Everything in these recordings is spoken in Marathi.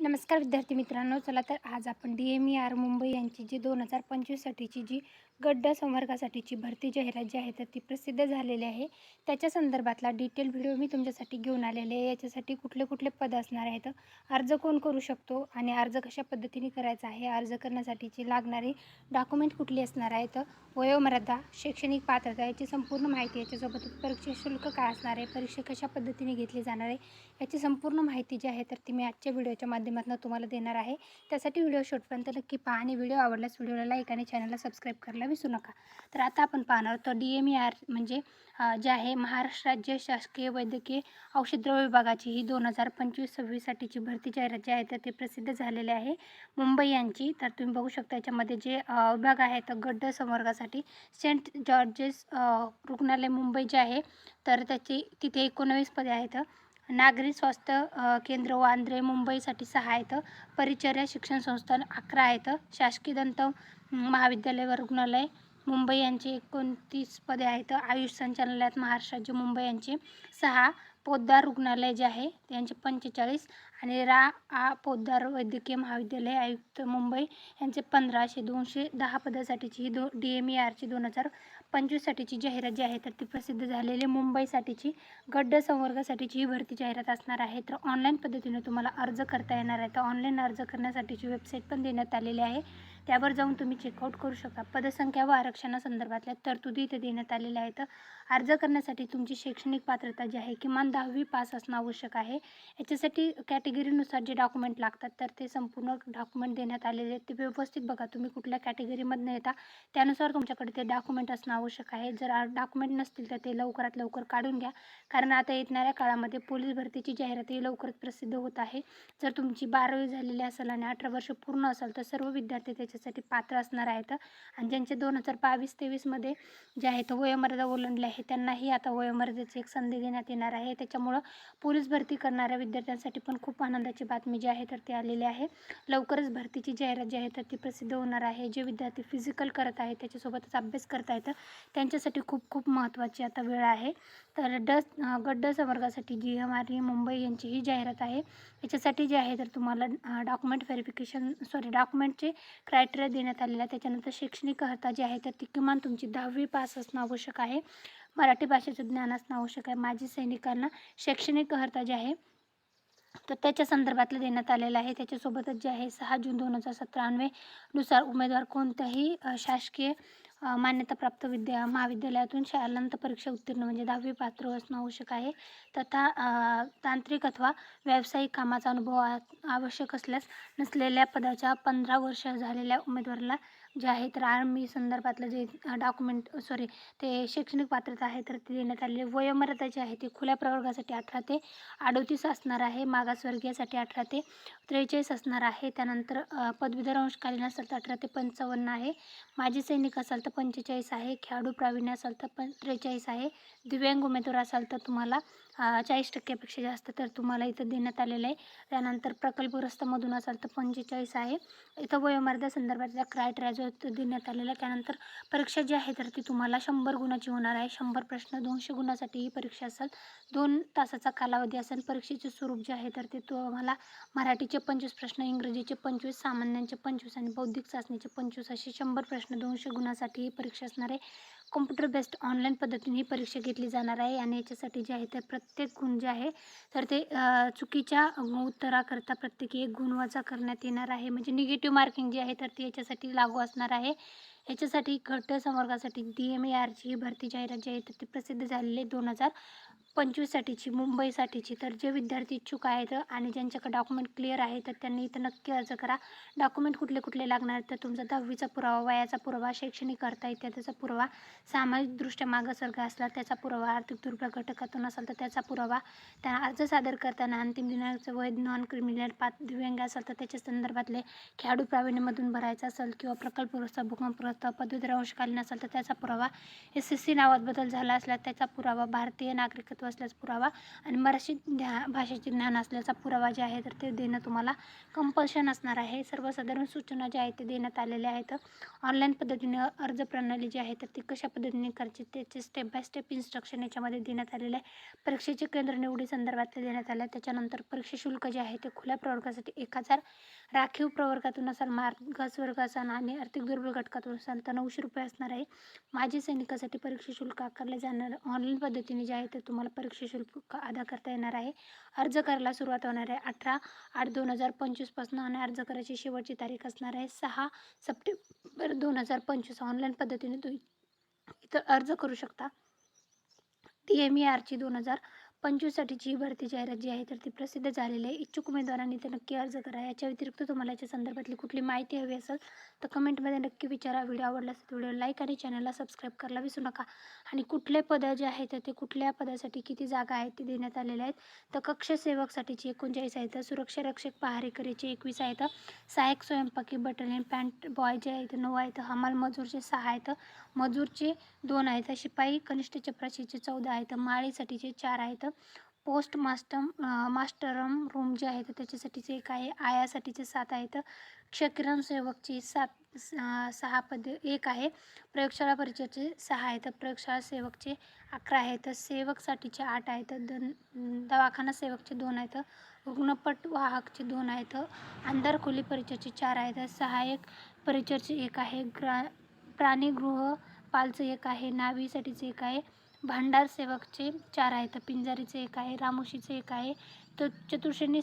नमस्कार विद्यार्थी मित्रांनो चला तर आज आपण D M E R Mumbai यांची जी दोन हजार पंचवीससाठीची जी गड्ड संवर्गासाठीची भरती जाहिरात जी आहे तर ती प्रसिद्ध झालेली आहे. त्याच्या संदर्भातला डिटेल व्हिडिओ मी तुमच्यासाठी घेऊन आलेले आहे. याच्यासाठी कुठले कुठले पद असणार आहेत अर्ज कोण करू शकतो आणि अर्ज कशा पद्धतीने करायचा आहे अर्ज करण्यासाठीची लागणारी डॉक्युमेंट कुठली असणार आहेत वयोमर्यादा शैक्षणिक पात्रता याची संपूर्ण माहिती याच्यासोबतच परीक्षा शुल्क काय असणार आहे परीक्षा कशा पद्धतीने घेतली जाणार आहे याची संपूर्ण माहिती जी आहे तर ती मी आजच्या व्हिडिओच्या माध्यमातून तुम्हाला देणार आहे. त्यासाठी व्हिडिओ शेवटपर्यंत नक्की पहा आणि व्हिडिओ आवडल्यास व्हिडिओला लाईक आणि चॅनलला सबस्क्राईब करायला विसरू नका. तर आता आपण पाहणार आहोत डी एम ई आर म्हणजे जे आहे महाराष्ट्र राज्य शासकीय वैद्यकीय औषधद्रव्य विभागाची ही दोन हजार पंचवीस सव्वीससाठीची भरती जाहिरात जी आहे तर ते प्रसिद्ध झालेले आहे. मुंबई यांची तर तुम्ही बघू शकता याच्यामध्ये जे विभाग आहे तर गड्ड संवर्गासाठी सेंट जॉर्जेस रुग्णालय मुंबई जे आहे तर त्याची तिथे एकोणवीस पदे आहेत. नागरी स्वास्थ्य केंद्र वांद्रे मुंबईसाठी सहा आहेत. परिचर्या शिक्षण संस्थान अकरा आहेत. शासकीय दंत महाविद्यालय व रुग्णालय मुंबई यांचे एकोणतीस पदे आहेत. आयुष संचालनालयात महाराष्ट्र राज्य मुंबई यांचे सहा. पोद्दार रुग्णालय जे आहे त्यांचे पंचेचाळीस आणि रा आ पोद्दार वैद्यकीय महाविद्यालय आयुक्त मुंबई यांचे पंधराशे दोनशे दहा पदासाठीची ही दो डी एम ई आरची दोन हजार पंचवीससाठीची जाहिरात जी आहे तर ती प्रसिद्ध झालेली मुंबईसाठीची गड्ड संवर्गासाठीची ही भरती जाहिरात असणार आहे. तर ऑनलाईन पद्धतीने तुम्हाला अर्ज करता येणार आहे. तर ऑनलाईन अर्ज करण्यासाठीची वेबसाईट पण देण्यात आलेली आहे. त्यावर जाऊन तुम्ही चेकआउट करू शकता. पदसंख्या व आरक्षणासंदर्भातल्या तरतुदी इथे देण्यात आलेल्या आहेत. अर्ज करण्यासाठी तुमची शैक्षणिक पात्रता जी आहे किमान दहावी पास असणं आवश्यक आहे. याच्यासाठी कॅटेगरीनुसार जे डॉक्युमेंट लागतात तर ते संपूर्ण डॉक्युमेंट देण्यात आलेले आहेत. ते व्यवस्थित बघा तुम्ही कुठल्या कॅटेगरीमधनं येता त्यानुसार तुमच्याकडे ते डॉक्युमेंट असणं आवश्यक आहे. जर डॉक्युमेंट नसतील तर ते लवकरात लवकर काढून घ्या. कारण आता येणाऱ्या काळामध्ये पोलीस भरतीची जाहिरात ही लवकरच प्रसिद्ध होत आहे. जर तुमची बारावी झालेली असेल आणि अठरा वर्ष पूर्ण असेल तर सर्व विद्यार्थी त्याच्यासाठी पात्र असणार आहेत. आणि ज्यांचे दोन हजार बावीस तेवीसमध्ये जे आहेत वयोमर्यादा ओलांडली आहे त्यांनाही आता वयोमर्यादेची एक संधी देण्यात येणार आहे. त्याच्यामुळं पोलीस भरती करणाऱ्या विद्यार्थ्यांसाठी पण खूप आनंदाची बातमी जी आहे तर ती आलेली आहे. लवकरच भरतीची जाहिरात जी आहे तर ती प्रसिद्ध होणार आहे. जे विद्यार्थी फिजिकल करत आहेत त्याच्यासोबतच अभ्यास करत आहेत त्यांच्यासाठी खूप खूप महत्त्वाची आता वेळ आहे. तर डस गड्ड संवर्गासाठी जी एम आर मुंबई यांची ही जाहिरात आहे याच्यासाठी जे आहे तर तुम्हाला डॉक्युमेंट व्हेरिफिकेशन सॉरी डॉक्युमेंटचे क्रायटेरिया देण्यात आलेला आहे त्याच्यानंतर शैक्षणिक अर्हता जी आहे तर ती किमान तुमची दहावी पास असणं आवश्यक आहे. मराठी भाषेचं ज्ञान असणं आवश्यक आहे. माजी सैनिकांना शैक्षणिक अर्हता जी आहे तर त्याच्या संदर्भातलं देण्यात आलेलं आहे. त्याच्यासोबतच जे आहे सहा जून दोन हजार सतरानवे नुसार उमेदवार कोणत्याही शासकीय मान्यताप्राप्त विद्या महाविद्यालयातून शालांत परीक्षा उत्तीर्ण म्हणजे दहावी पात्र असणं आवश्यक आहे. तथा तांत्रिक अथवा व्यावसायिक कामाचा अनुभव आ- आवश्यक असल्यास नसलेल्या पदाच्या पंधरा वर्ष झालेल्या उमेदवाराला जे आहे तर आर्मी संदर्भातलं जे डॉक्युमेंट सॉरी ते शैक्षणिक पात्रता आहे तर ते देण्यात आलेली. वयोमर्यादा जी आहे ती खुल्या प्रवर्गासाठी अठरा ते अडोतीस असणार आहे. मागासवर्गीयासाठी अठरा ते त्रेचाळीस असणार आहे. त्यानंतर पदवीधर अंशकालीन असेल तर अठरा ते पंचावन्न आहे. माजी सैनिक असाल तर पंचेचाळीस आहे. खेळाडू प्रावीण्य असाल तर पण त्रेचाळीस आहे. दिव्यांग उमेदवार असाल तर तुम्हाला चाळीस टक्क्यापेक्षा जास्त तर तुम्हाला इथं देण्यात आलेलं आहे. त्यानंतर प्रकल्पग्रस्तमधून असाल तर पंचेचाळीस आहे. इथं वयोमर्यादा संदर्भातल्या क्रायटेरिया जो देण्यात आलेला आहे. त्यानंतर परीक्षा जी आहे तर ती तुम्हाला शंभर गुणाची होणार आहे. शंभर प्रश्न दोनशे गुणासाठी ही परीक्षा असेल. दोन तासाचा कालावधी असेल. परीक्षेचे स्वरूप जे आहे तर ते तुम्हाला मराठीचे पंचवीस प्रश्न इंग्रजीचे पंचवीस सामान्यांचे पंचवीस आणि बौद्धिक चाचणीचे पंचवीस असे शंभर प्रश्न दोनशे गुणासाठी ही परीक्षा असणार आहे. कॉम्प्युटर बेस्ड ऑनलाईन पद्धतीने ही परीक्षा घेतली जाणार आहे आणि याच्यासाठी जे आहे तर प्रत्येक गुण जे आहे तर ते चुकीच्या उत्तराकरता प्रत्येकी एक गुण वजा करण्यात येणार आहे. म्हणजे निगेटिव्ह मार्किंग जे आहे तर ती याच्यासाठी लागू असणार आहे. याच्यासाठी गट संवर्गासाठी डी एम ए आरची ही भरती जाहिरात जी आहे तर ती प्रसिद्ध झालेली आहे दोन हजार पंचवीससाठीची मुंबईसाठीची तर जे विद्यार्थी इच्छुक आहेत आणि ज्यांच्याकडे डॉक्युमेंट क्लिअर आहे तर त्यांनी इथं नक्की अर्ज करा. डॉक्युमेंट कुठले कुठले लागणार तर तुमचा दहावीचा पुरावा वयाचा पुरावा शैक्षणिक करता इत्यादीचा पुरावा सामाजिकदृष्ट्या मागासवर्ग असला त्याचा पुरावा आर्थिक दुर्बळ घटकातून असेल तर त्याचा पुरावा त्या अर्ज सादर करताना अंतिम दिनाचं वय नॉन क्रिमिनल पात दिव्यांग असेल तर त्याच्या संदर्भातले खेळाडू प्रावीण्यमधून भरायचा असेल किंवा प्रकल्पग्रस्त भूकंपग्रस्त पदवीधर अंशकालीन असेल तर त्याचा पुरावा एस एस सी नावात बदल झाला असला त्याचा पुरावा भारतीय नागरिकत्व असल्याचा पुरावा आणि मराठी ध्या भाषेचे ज्ञान असल्याचा पुरावा जे आहे तर ते देणं तुम्हाला कंपल्शन असणार आहे. सर्वसाधारण सूचना ज्या आहेत ते देण्यात आलेल्या आहेत. ऑनलाईन पद्धतीने अर्ज प्रणाली जी आहे तर ती कशा पद्धतीने करायची त्याचे स्टेप बाय स्टेप इन्स्ट्रक्शन याच्यामध्ये देण्यात आलेले आहे. परीक्षेचे केंद्र निवडी संदर्भात ते देण्यात आले आहे त्याच्यानंतर परीक्षा शुल्क जे आहे ते खुल्या प्रवर्गासाठी एक हजार राखीव प्रवर्गातून असाल मार्गस वर्ग असाल आणि आर्थिक दुर्बल घटकातून असाल तर नऊशे रुपये असणार आहे. माजी सैनिकासाठी परीक्षा शुल्क आकारले जाणार. ऑनलाईन पद्धतीने जे आहे ते तुम्हाला परीक्षा शुल्क अदा करता येणार आहे. अर्ज करायला सुरुवात होणार आहे अठरा आठ दोन हजार पंचवीसपासून आणि अर्ज करायची शेवटची तारीख असणार आहे सहा सप्टेंबर दोन हजार पंचवीस. ऑनलाईन पद्धतीने तुम्ही इथं अर्ज करू शकता. टी एम ई आरची दोन हजार पंचवीससाठीची ही भरती जाहिरात जी आहे तर ती प्रसिद्ध झालेली आहे. इच्छुक उमेदवारांनी ते नक्की अर्ज करा. याच्या व्यतिरिक्त तुम्हाला याच्या संदर्भातली कुठली माहिती हवी असेल तर कमेंटमध्ये नक्की विचारा. व्हिडिओ आवडला असेल व्हिडिओ लाईक आणि चॅनलला सबस्क्राईब करायला विसरू नका. आणि कुठले पदं जे आहेत तर ते कुठल्या पदासाठी किती जागा आहेत ते देण्यात आलेल्या आहेत. तर कक्षसेवकसाठीची एकोणचाळीस आहेत सुरक्षा रक्षक पहारेकरीचे एकवीस आहेत सहाय्यक स्वयंपाकी बटालियन पॅन्ट बॉय जे आहेत नऊ आहेत हमाल मजूरचे सहा आहेत मजूरचे दोन आहेत शिपाई कनिष्ठ चपराशीचे चौदा आहेत माळीसाठीचे चार आहेत पोस्ट मास्टम मास्टरम रूम जे आहे तर त्याच्यासाठीचे एक आहे आयासाठीचे सात आहेत. क्षकिरण सेवकचे सात सहा पद एक आहे. प्रयोगशाळा परिचयाचे सहा आहेत. प्रयोगशाळा सेवकचे अकरा आहेत. सेवकसाठीचे आठ आहेत. दन दवाखाना सेवकचे दोन आहेत. रुग्णपट वाहकचे दोन आहेत. अंधारखोली परिचयाचे चार आहेत. सहाय्यक परिचयाचे एक आहे. ग्रा प्राणीगृह पालचं एक आहे. नावीसाठीचे एक आहे. भांडार सेवकचे चार आहेत. पिंजारीचे एक आहे रामोशीचे एक आहे. तर चतुर्श्रेणी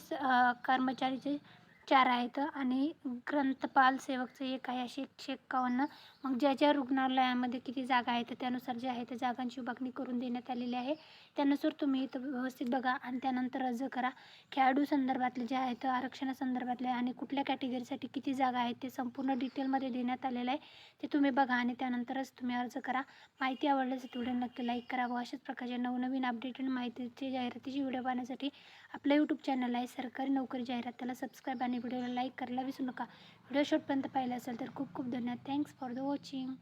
कर्मचारीचे चार आहेत आणि ग्रंथपाल सेवकचं एक आहे असे एकशे एक्कावन्न मग ज्या ज्या रुग्णालयामध्ये किती जागा आहेत त्यानुसार जे आहे त्या जागांची विभागणी करून देण्यात आलेली आहे. त्यानुसार तुम्ही इथं व्यवस्थित बघा आणि त्यानंतर अर्ज करा. खेळाडू संदर्भातले जे आहेत आरक्षणासंदर्भातले आणि कुठल्या कॅटेगरीसाठी किती जागा आहेत ते संपूर्ण डिटेलमध्ये देण्यात आलेलं आहे. ते तुम्ही बघा आणि त्यानंतरच तुम्ही अर्ज करा. माहिती आवडल्यास व्हिडिओ नक्की लाईक करा व अशाच प्रकारच्या नवनवीन अपडेट आणि माहितीचे जाहिरातीची व्हिडिओ पाहण्यासाठी आपलं यूट्यूब चॅनल आहे. सरकारी नोकरी जाहिरात त्याला सबस्क्राईब आणि व्हिडिओला लाईक करायला विसरू नका व्हिडिओ शेवटपर्यंत पाहिला असेल तर खूप खूप धन्यवाद थँक्स फॉर द वॉचिंग